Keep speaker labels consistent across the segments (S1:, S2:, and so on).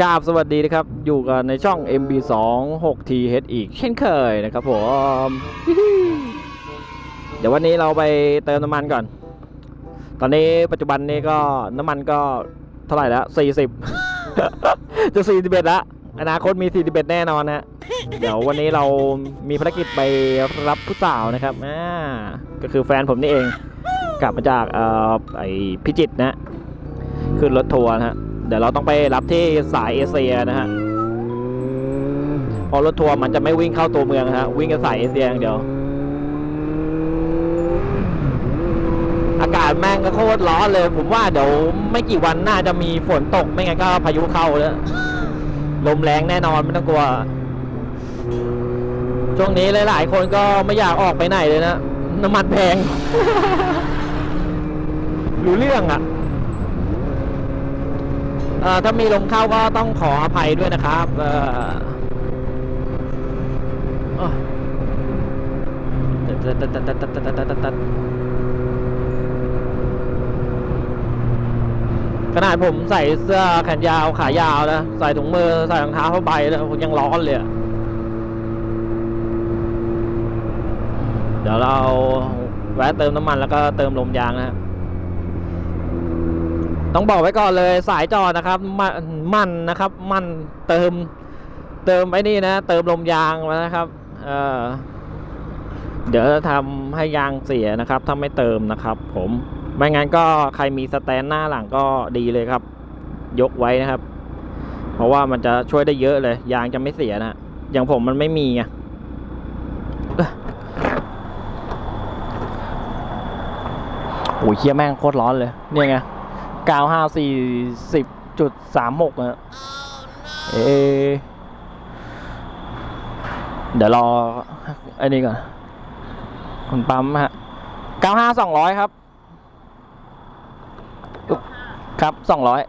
S1: กราบสวัสดีนะครับ อยู่กันในช่อง MB2 6TH อีกเช่นเคยนะครับผม เดี๋ยววันนี้เราไปเติมน้ำมันก่อน ตอนนี้ปัจจุบันนี้ก็น้ำมันก็เท่าไหร่แล้ว 40 จะ 41แล้วอนาคตมี 41 แน่นอนนะเดี๋ยววันนี้เรามีภารกิจไปรับผู้สาวนะครับอ่าก็คือแฟนผมนี่เอง กลับมาจากเอ่อไอพิจิตนะขึ้นรถทัวร์นะฮะ เดี๋ยวเราต้องไปรับที่สายเอเชียนะฮะเพราะรถทัวร์มันจะไม่วิ่งเข้าตัวเมืองนะฮะวิ่งกันสายเอเชียอย่างเดียว อากาศแม่งก็โคตรร้อนเลย ผมว่าเดี๋ยวไม่กี่วันน่าจะมีฝนตกไม่งั้นก็พายุเข้าแล้วลมแรงแน่นอนไม่ต้องกลัว ช่วงนี้หลาย ๆ คนก็ไม่อยากออกไปไหนเลยนะน้ำมันแพงรู้เรื่องอะเอ่อ ถ้ามีลมเข้าก็ต้องขออภัยด้วยนะครับขนาดผมใส่เสื้อแขนยาวขายาวนะ ใส่ถุงมือ ใส่รองเท้าเข้าไปแล้วผมยังร้อนเลยเดี๋ยวเราแวะเติมน้ำมันแล้วก็เติมลมยางนะครับ ต้องบอกไว้ก่อนเลยสายจอดนะครับ มันนนะครับ มันเติมเติมไอ้นี่นะ เติมลมยางมานะครับเออเดี๋ยวจะทำให้ยางเสียนะครับถ้าไม่เติมนะครับ ผมไม่งั้นก็ใครมีสแตนหน้าหลังก็ดีเลยครับ ยกไว้นะครับ เพราะว่ามันจะช่วยได้เยอะเลย ยางจะไม่เสียนะอย่างผมมันไม่มีไงเอ้อโอ้ยเคียแม่งโคตรร้อนเลย เนี่ยไง ก้าห้าสี่สิบจุดสามหกนะเอะเดี๋ยวรอไอ้นี่ก่อนคุณปั๊มฮะเก้าห้าสองร้อยครับอุ๊บครับสองร้อย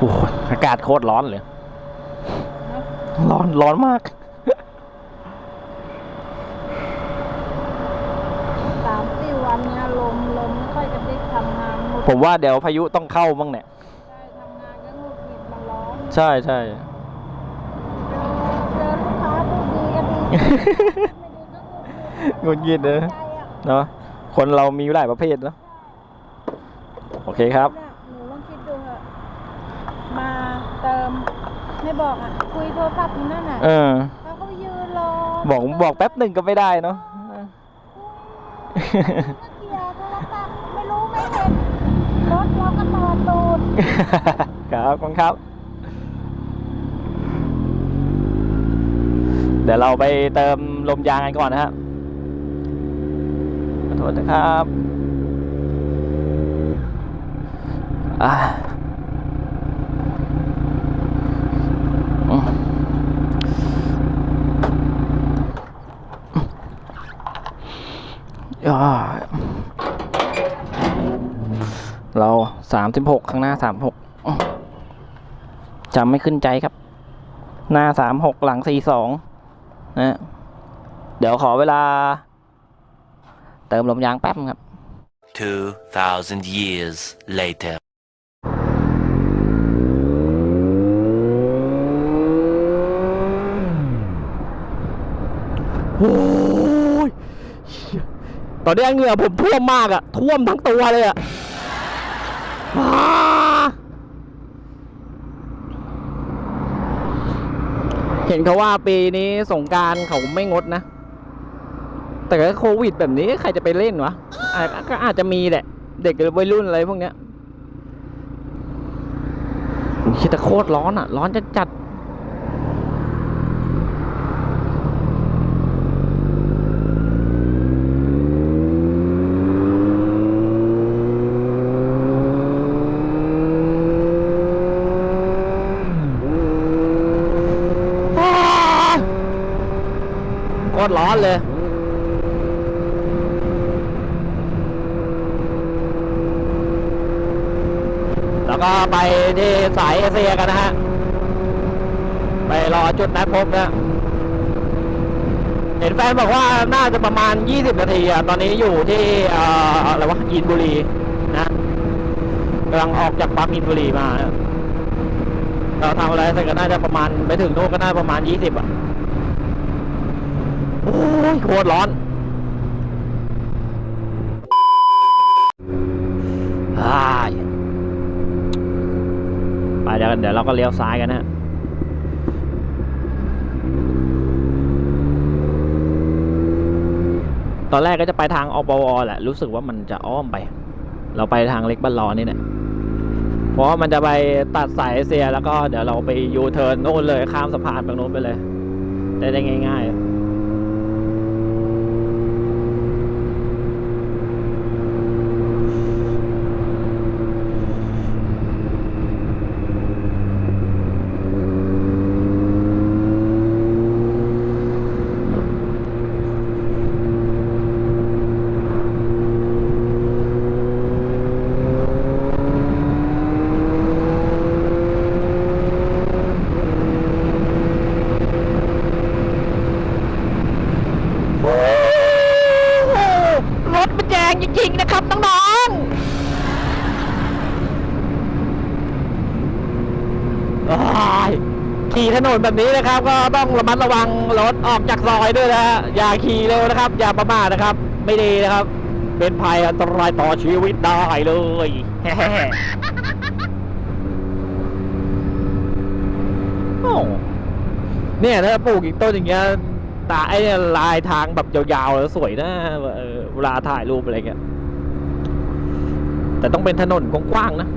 S1: โอ้โหอากาศโคตรร้อนเลย ร้อนร้อนมาก
S2: สามสี่วันเนี้ยลมลมไม่ค่อยจะได้ทำงานหมด
S1: ผมว่าเดี๋ยวพายุต้องเข้าบ้างเนี่ย
S2: ใช่ทำงานก็หงุดหงิดมันร้อน
S1: ใช่ใช่
S2: เจอเจอลูกค้าพูดดีก็ดี ไม่ดีก็หงุดหงิด
S1: หงุดหงิดเลย
S2: ใจอะ
S1: เนาะคนเรามีหลายประเภทเนาะโอเคครับ
S2: เนี่ยหนูลองคิดดูเถอะมาเติ มไม่บอกอะคุยโทรศัพท์อยู่นั่นน่ะ
S1: เออ
S2: เขาก็ไปยืนรอ
S1: บอกบอกแป๊บหนึ่งก็ไม่ได้เนาะ
S2: คุยก็เคลียร์โทรศัพท์ไม่รู้ไม่เห็นรถเราก็ต่อตูด
S1: ครับขอบคุณครับ เดี๋ยวเราไปเติมลมยางกันก่อนนะครับขอโทษนะครับอะอืมอ่า เราสามสิบหกข้างหน้าสามหกจำไม่ขึ้นใจครับ หน้าสามหกหลังสี่สองนะเดี๋ยวขอเวลา เติมลมยางแป๊บครับ
S3: 2,000 years later.
S1: โอ้ยเหี้ย ตอนนี้เหงื่อผมท่วมมากอะท่วมทั้งตัวเลยอะอ่าเห็นเขาว่าปีนี้สงการเขาไม่งดนะ แต่ก็โควิดแบบนี้ใครจะไปเล่นวะก็อาจจะมีแหละ เด็กวัยรุ่นอะไรพวกเนี้ยโอ้ยแต่โคตรร้อนอะ ร้อนจัดจัดๆ โค ตรร้อนเลยแล้วก็ไปที่สายเอเชียกันนะฮะ ไปรอจุดนัดพบนะ เห็นแฟนบอกว่าน่าจะประมาณ 20 นาทีอะตอนนี้อยู่ที่อะไรวะอินบุรีนะกำลังออกจากปั๊มอินบุรีมา เราทำอะไรเสร็จก็น่าจะประมาณ ไปถึงนู่นก็น่าประมาณ 20อะ โอ้ยโคตรร้อนอ้ไปเดี๋ยวเดี๋ยวเราก็เลี้ยวซ้ายกันนะตอนแรกก็จะไปทางอปวแหละ รู้สึกว่ามันจะอ้อมไป เราไปทางเล็กบ้านรอนี่เนี่ยเพราะว่ามันจะไปตัดสายเอเชียแล้วก็เดี๋ยวเราไปยูเทิร์นโน่นเลยข้ามสะพานตรงโน้นไปเลย ได้ได้ง่าย ๆโอ้โหรถมันแจงจริงๆนะครับน้องๆอ้าย ขี่ถนนแบบนี้นะครับ ก็ต้องระมัดระวังรถออกจากซอยด้วยนะฮะอย่าขี่เร็วนะครับ อย่าประมาทนะครับ ไม่ดีนะครับ เป็นภัยอันตรายต่อชีวิตได้เลยโอ้เนี่ยถ้าปลูกอีกต้นอย่างเงี้ยตาไอ้ลายทางแบบยาวๆแล้วสวยนะเวลาถ่ายรูปอะไรเงี้ยแต่ต้องเป็นถนนกว้างๆนะ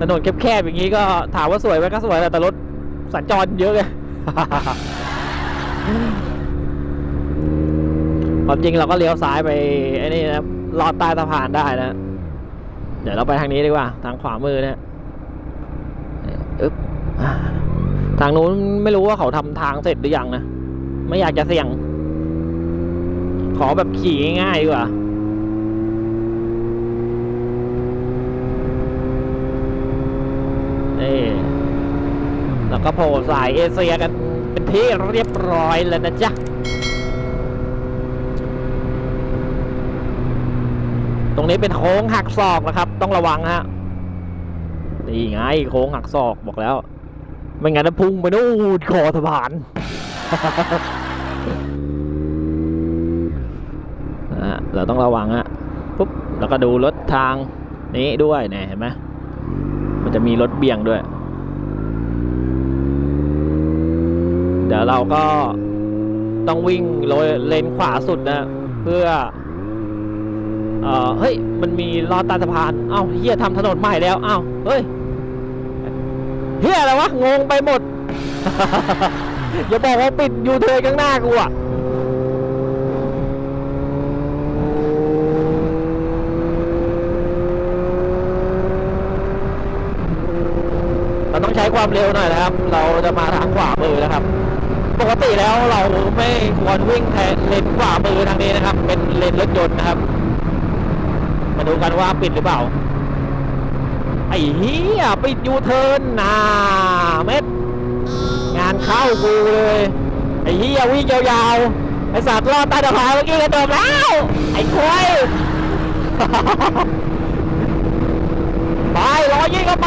S1: ถนนแคบๆอย่างนี้ก็ถามว่าสวยไหมก็สวยแต่รถ สัญจรเยอะไงความจริงเราก็เลี้ยวซ้ายไปไอ้นี่นะลอดใต้สะพานได้นะ เดี๋ยวเราไปทางนี้ดีกว่า ทางขวามือเนี่ยอึ๊บอ่าทางนู้นไม่รู้ว่าเขาทำทางเสร็จหรือยังนะ ไม่อยากจะเสี่ยง ขอแบบขี่ง่ายๆดีกว่า นี่แล้ว ก็โผล่สายเอเชียกันเป็นที่เรียบร้อยแล้วนะจ๊ะตรงนี้เป็นโค้งหักศอกนะครับ ต้องระวังฮะนี่ไงโค้งหักศอกบอกแล้ว ไม่งั้นพุ่งไปนู่นคอสะพานเราต้องระวังฮะปุ๊บแล้วก็ดูรถทางนี้ด้วยเนี่ยเห็นไหมมันจะมีรถเบี่ยงด้วย เดี๋ยวเราก็ต้องวิ่งโรยเลนขวาสุดนะ เพื่อ เออเฮ้ย มันมีลอดใต้สะพาน เอ้าเฮียทำถนนใหม่แล้ว เอ้า เฮ้ยเฮียอะไรวะ งงไปหมด อย่าบอกว่าปิดยูเทิร์นข้างหน้ากูอะ เราต้อง ใช้ความเร็วหน่อยนะครับ เราจะมาทางขวามือนะครับ ปกติแล้วเราไม่ควรวิ่งแทนเลนขวามือทางนี้นะครับ เป็นเลนรถยนต์นะครับ มาดูกันว่าปิดหรือเปล่า ไอ้เหี้ยปิดยูเทิร์นน่าเม็ด งานเข้ากูเลย ไอ้เหี้ยวิ่งยาวๆ ไอ้สัตว์รอดใต้สะพานเมื่อกี้กระโดดแล้ว ไอ้ควายไปรอยิงกันไป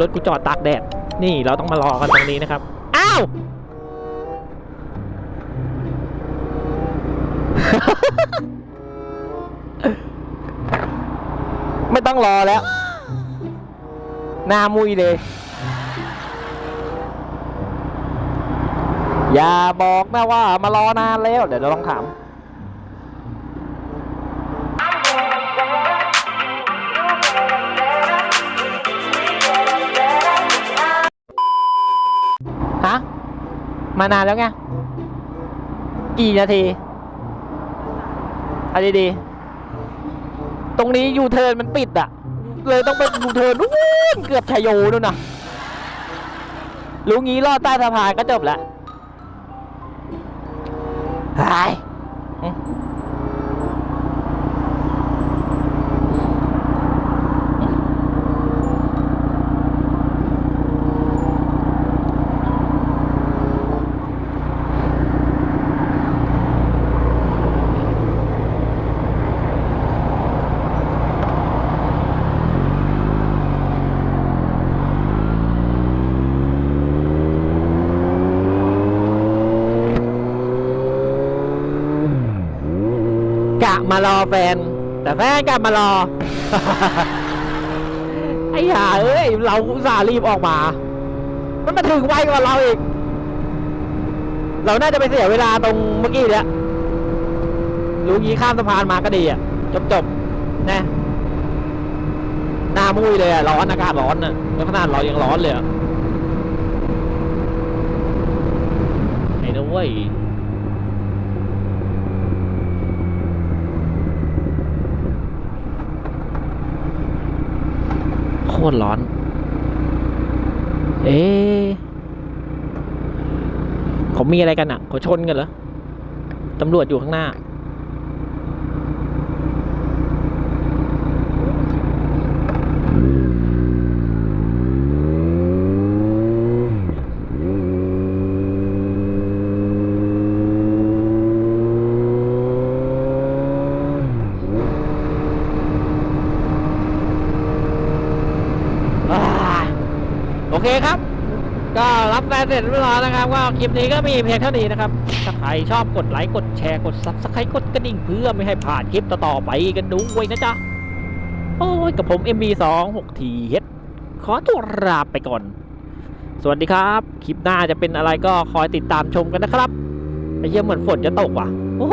S1: รถกูจอดตากแดด นี่เราต้องมารอกันตรงนี้นะครับ อ้าว ไม่ต้องรอแล้ว หน้ามุยเลย อย่าบอกนะว่ามารอนานแล้ว เดี๋ยวเราลองถาม มานานแล้วไง กี่นาทีเอาดีๆตรงนี้ยูเทิร์นมันปิดอะเลยต้องเป็นยูเทิร์นนู่นเกือบชายโยนู่นน่ะรู้งี้ลอดใต้สะพานก็จบแล้วหาย มารอแฟน แต่แฟนกลับมารอ ไอ้ห่าเอ้ย เราอุตส่าห์รีบออกมา มันมาถึงไวกว่าเราอีก เราน่าจะไปเสียเวลาตรงเมื่อกี้เนี่ยรู้งี้ข้ามสะพานมาก็ดีอะ จบจบนะหน้ามุ้ยเลยอะ ร้อนอากาศร้อนอะแล้วขนาดเรายังร้อนเลยอะไอ้นะเว้ย โค ตรร้อน เอ๊ะเขามีอะไรกันอะเขาชนกันเหรอตำรวจอยู่ข้างหน้าโอเคครับ ก็รับแฟน เสร็จเรียบร้อยนะครับก็คลิปนี้ก็มีเพียงเท่านี้นะครับถ้าใครชอบกดไลค์กดแชร์กดซับสไครต์กดกระดิ่งเพื่อไม่ให้พลาดคลิปต่อๆไปกันด้วยนะจ๊ะโอ้ยกับผม MB2 6 t h ขอตัวลาไปก่อน สวัสดีครับ คลิปหน้าจะเป็นอะไรก็คอยติดตามชมกันนะครับไอเยี่ยเหมือนฝนจะตกว่ะโอ้